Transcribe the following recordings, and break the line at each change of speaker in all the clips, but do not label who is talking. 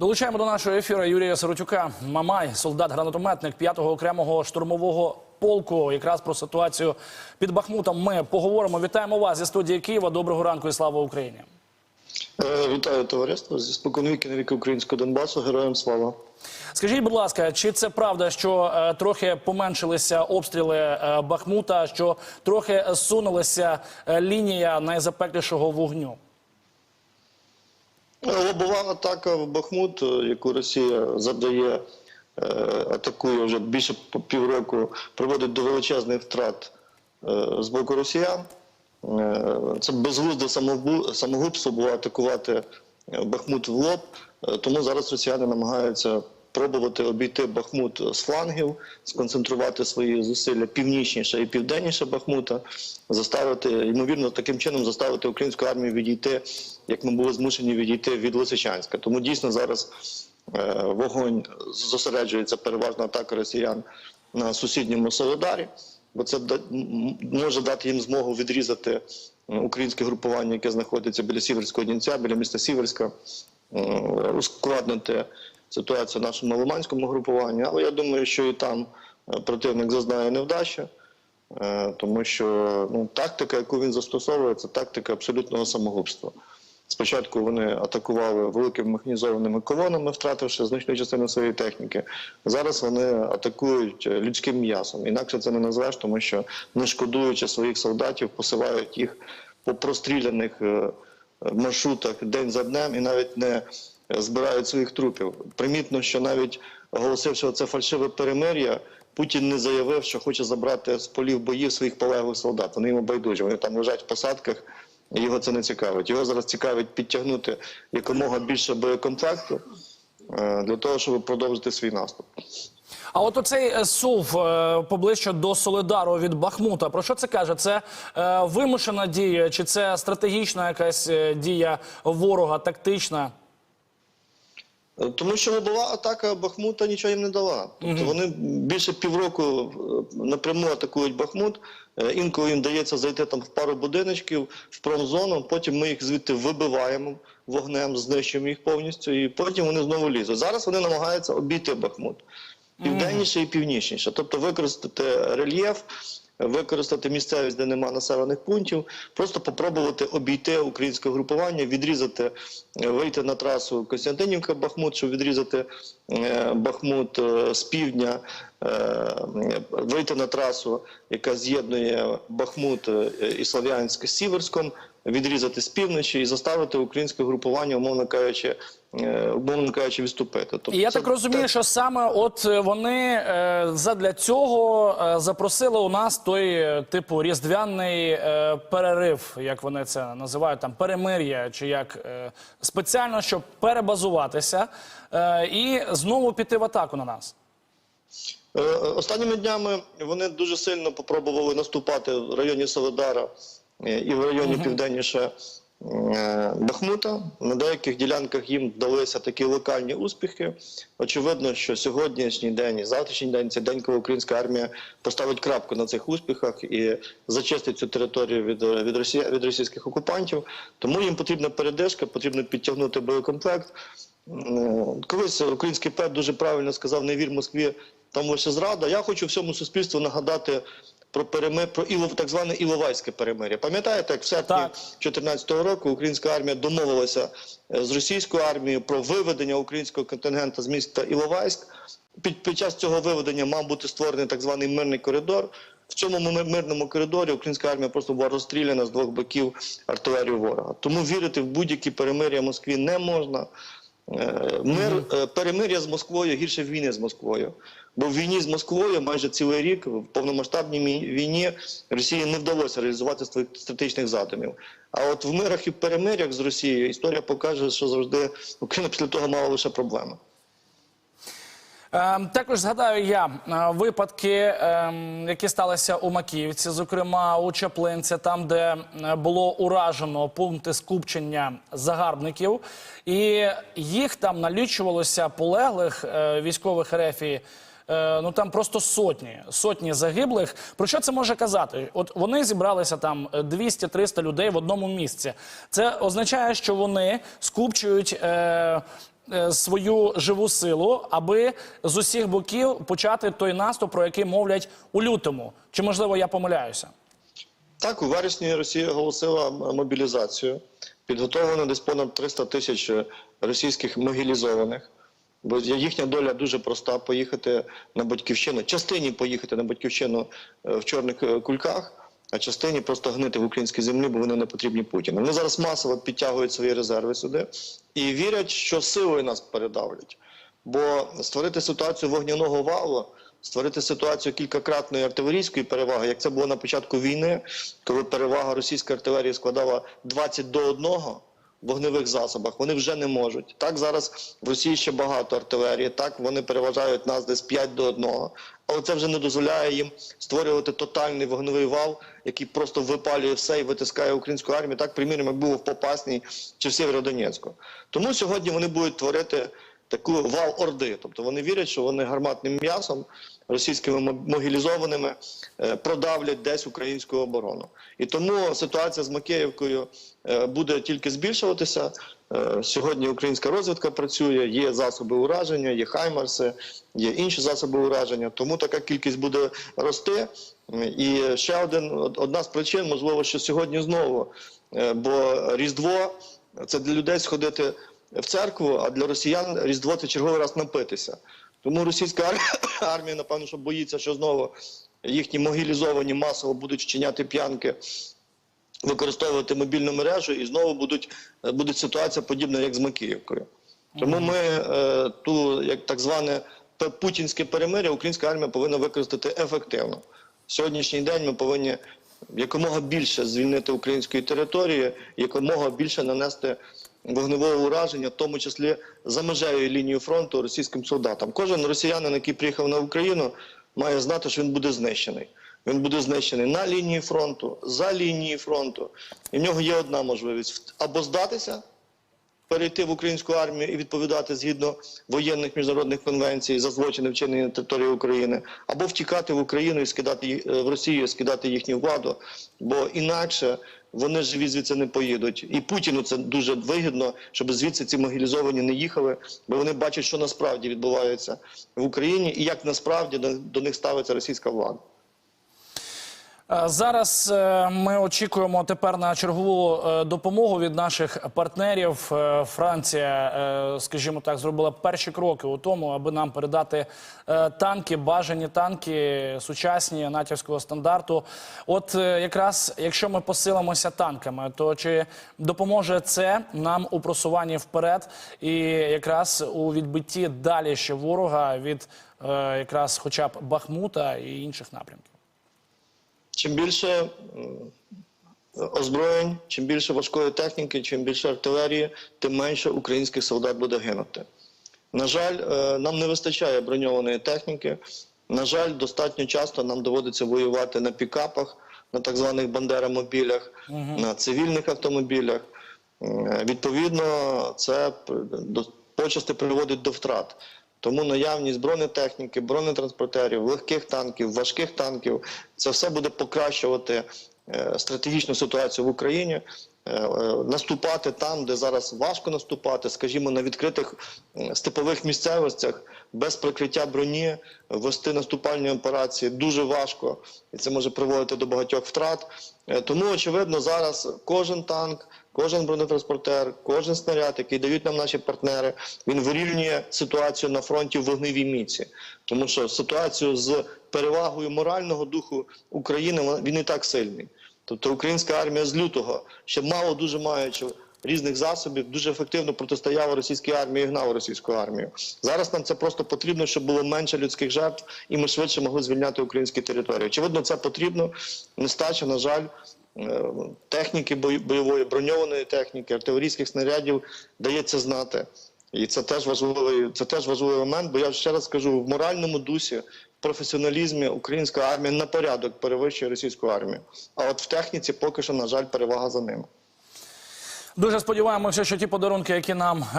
Долучаємо до нашого ефіру Юрія Сиротюка. Мамай, солдат-гранатометник 5-го окремого штурмового полку. Якраз про ситуацію під Бахмутом ми поговоримо. Вітаємо вас зі студії Києва. Доброго ранку і слава Україні.
Е, Вітаю товариство зі споконвіки на віки українського Донбасу. Героям слава.
Скажіть, будь ласка, чи це правда, що е, трохи поменшилися обстріли е, Бахмута, що трохи сунулася е, лінія найзапеклішого вогню?
Е, Лобова атака в Бахмут, е, яку Росія завдає, е, атакує вже більше півроку, приводить до величезних втрат е, з боку росіян. Це безглузде самогуб- самогубство було атакувати Бахмут в лоб. Тому зараз росіяни намагаються пробувати обійти Бахмут з флангів, сконцентрувати свої зусилля північніше і південніше Бахмута, заставити, ймовірно, таким чином заставити українську армію відійти, як ми були змушені відійти від Лисичанська. Тому дійсно зараз е, вогонь зосереджується переважно атака росіян на сусідньому Солодарі, бо це може дати їм змогу відрізати українське групування, яке знаходиться біля Сіверського Дінця, біля міста Сіверська, ускладнити ситуацію нашому Лиманському групуванню. Але я думаю, що і там е, противник зазнає невдачі. Е, тому що ну, тактика, яку він застосовує, це тактика абсолютного самогубства. Спочатку вони атакували великими механізованими колонами, втративши значну частину своєї техніки. Зараз вони атакують е, людським м'ясом. Інакше це не назвеш, тому що не шкодуючи своїх солдатів, посилають їх по простріляних маршрутах день за днем і навіть не збирають своїх трупів. Примітно, що навіть оголосивши це фальшиве перемир'я, Путін не заявив, що хоче забрати з полів боїв своїх полеглих солдат. Вони йому байдужі. Вони там лежать в посадках, його це не цікавить. Його зараз цікавить підтягнути якомога більше боєкомплекту е, для того, щоб продовжити свій наступ.
А от оцей е, сув е, поближче до Солидару від Бахмута. Про що це каже? Це вимушена дія, чи це стратегічна якась дія ворога, тактична?
Е, Тому що лобова атака Бахмута нічого їм не дала. Тобто вони більше півроку е, напряму атакують Бахмут. Е, Інколи їм дається зайти там в пару будиночків в промзону. Потім ми їх звідти вибиваємо вогнем, знищуємо їх повністю, і потім вони знову лізуть. Зараз вони намагаються обійти Бахмут південніше і північніше, тобто використати рельєф. Використати місцевість, де нема населених пунктів, просто попробувати обійти українське групування, відрізати, е, вийти на трасу Костянтинівка-Бахмут, щоб відрізати Бахмут е, з півдня, е, вийти на трасу, яка з'єднує Бахмут е, і Слов'янськ з Сіверськом, відрізати з півночі і заставити українське групування, умовно кажучи, е, умовно кажучи, відступити. Тобто
я
це
так розумію, що саме от е, вони е, задля цього е, запросили у нас той е, типу різдвяний е, перерив, як вони це називають, там перемир'я, чи як е, спеціально, щоб перебазуватися е, і знову піти в атаку на нас.
Е, Останніми днями вони дуже сильно попробували наступати в районі Солодара е, і в районі південніше е, Бахмута. На деяких ділянках їм вдалися такі локальні успіхи. Очевидно, що сьогоднішній день і завтрашній день це день, коли українська армія поставить крапку на цих успіхах і зачистить цю територію від, е, від, Росія, від російських окупантів. Тому їм потрібна передишка, потрібно підтягнути боєкомплект. Е, Колись український пет дуже правильно сказав: не вір Москві, там лише зрада. Я хочу всьому суспільству нагадати про перемир, про Ілов, так зване Іловайське перемир'я. Пам'ятаєте, як в серпні
Так.
2014 року українська армія домовилася е, з російською армією про виведення українського контингента з міста Іловайськ. Під, під час цього виведення мав бути створений так званий мирний коридор. В цьому мирному коридорі українська армія просто була розстріляна з двох боків артилерію ворога. Тому вірити в будь-які перемир'я Москві не можна. Е, Мир е, перемир'я з Москвою гірше війни з Москвою. Бо в війні з Москвою майже цілий рік в повномасштабній війні Росії не вдалося реалізувати своїх стратегічних задумів. А от в мирах і перемир'ях з Росією історія покаже, що завжди Україна після того мала лише проблеми.
Ем, Також згадаю я е, випадки, ем, які сталися у Макіївці, зокрема у Чаплинці, там, де е, було уражено пункти скупчення загарбників, і їх там налічувалося полеглих е, військових рефії. Ну там просто сотні, сотні загиблих. Про що це може казати? От вони зібралися там е, 200-300 людей в одному місці. Це означає, що вони скупчують свою живу силу, аби з усіх боків почати той наступ, про який мовлять у лютому. Чи можливо я помиляюся?
Так, у вересні Росія оголосила мобілізацію. Підготовлено десь понад 300 тисяч російських мобілізованих. Бо їхня доля дуже проста: поїхати на батьківщину, частині поїхати на батьківщину е, в чорних е, кульках, а частині просто гнити в українській землі, бо вони не потрібні Путіну. Вони зараз масово підтягують свої резерви сюди і вірять, що силою нас передавлять. Бо створити ситуацію вогняного валу, створити ситуацію кількакратної артилерійської переваги, як це було на початку війни, коли перевага російської артилерії складала 20 до 1 в вогневих засобах, вони вже не можуть. Так зараз в Росії ще багато артилерії, так вони переважають нас десь 5 до 1. Але це вже не дозволяє їм створювати тотальний вогневий вал, який просто випалює все і витискає українську армію, так приміром, як було в Попасній чи в Сєвєродонецьку. Тому сьогодні вони будуть творити таку вал орди. Тобто вони вірять, що вони гарматним м'ясом російськими мобілізованими е, продавлять десь українську оборону. І тому ситуація з Макеївкою е, буде тільки збільшуватися. Е, Сьогодні українська розвідка працює, є засоби ураження, є хаймарси, є інші засоби ураження. Тому така кількість буде рости. І ще один одна з причин, можливо, що сьогодні знову, бо Різдво це для людей сходити в церкву, а для росіян Різдво це черговий раз напитися. Тому російська армія, напевно, що боїться, що знову їхні могилізовані масово будуть вчиняти п'янки, використовувати мобільну мережу, і знову будуть, е, буде ситуація подібна, як з Макіївкою. Тому ми е, ту, як так зване путінське перемиря, українська армія повинна використати ефективно. Сьогоднішній день ми повинні якомога більше звільнити української території, якомога більше нанести вогневого ураження, в тому числі за межею лінії фронту російським солдатам. Кожен росіянин, який приїхав на Україну, має знати, що він буде знищений. Він буде знищений на лінії фронту, за лінією фронту. І в нього є одна можливість або здатися, перейти в українську армію і відповідати згідно воєнних міжнародних конвенцій за злочини вчинені на території України, або втікати в Україну і скидати е, в Росію, скидати їхню владу, бо інакше вони живі звідси не поїдуть. І Путіну це дуже вигідно, щоб звідси ці могилізовані не їхали, бо вони бачать, що насправді відбувається в Україні, і як насправді до них ставиться російська влада.
Е, Зараз е, ми очікуємо тепер на чергову е, допомогу від наших партнерів. Франція, скажімо так, зробила перші кроки у тому, аби нам передати танки, бажані танки, сучасні натівського стандарту. От якраз якщо ми посилимося танками, то чи допоможе це нам у просуванні вперед і якраз у відбитті далі ще ворога від якраз хоча б Бахмута і інших напрямків?
Чим більше озброєнь, чим більше важкої техніки, чим більше артилерії, тим менше українських солдат буде гинути. На жаль, е, нам не вистачає броньованої техніки. На жаль, достатньо часто нам доводиться воювати на пікапах, на так званих бандерамобілях, на цивільних автомобілях. Відповідно, це почасти приводить до втрат. Тому наявність бронетехніки, бронетранспортерів, легких танків, важких танків це все буде покращувати е, стратегічну ситуацію в Україні, наступати там, де зараз важко наступати, скажімо, на відкритих степових місцевостях без прикриття броні, вести наступальні операції дуже важко, і це може приводити до багатьох втрат. Е, Тому очевидно, зараз кожен танк. Кожен бронетранспортер, кожен снаряд, який дають нам наші партнери, він вирівнює ситуацію на фронті в вогневій міці. Тому що ситуацію з перевагою морального духу України він і так сильний. Тобто українська армія з лютого ще мало дуже маючи різних засобів, дуже ефективно протистояла російській армії і гнала російську армію. Зараз нам це просто потрібно, щоб було менше людських жертв, і ми швидше могли звільняти українські території. Очевидно, це потрібно. Нестача, на жаль, е, техніки бойової, броньованої техніки, артилерійських снарядів дається знати. І це теж важливий, це теж важливий момент, бо я ще раз скажу, в моральному дусі, професіоналізмі українська армія на порядок перевищує російську армію. А от в техніці поки що, на жаль, перевага за ними.
Дуже сподіваємося, що ті подарунки, які нам е,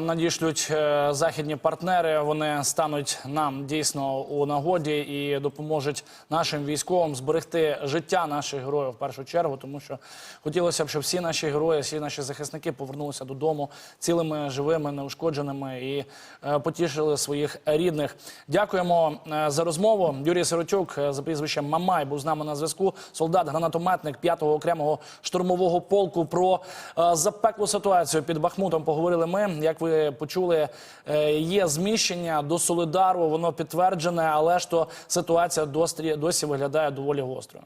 надішлють е, західні партнери, вони стануть нам дійсно у нагоді і допоможуть нашим військовим зберегти життя наших героїв в першу чергу, тому що хотілося б, щоб всі наші герої, всі наші захисники повернулися додому цілими, живими, неушкодженими і е, потішили своїх рідних. Дякуємо е, за розмову. Юрій Сиротюк е, за прізвищем Мамай був з нами на зв'язку. Солдат, гранатометник 5-го окремого штурмового полку. Про е, запеклу ситуацію під Бахмутом поговорили ми. Як ви почули, е, є зміщення до Солидару. Воно підтверджене, але ж то ситуація досі, виглядає доволі гострою.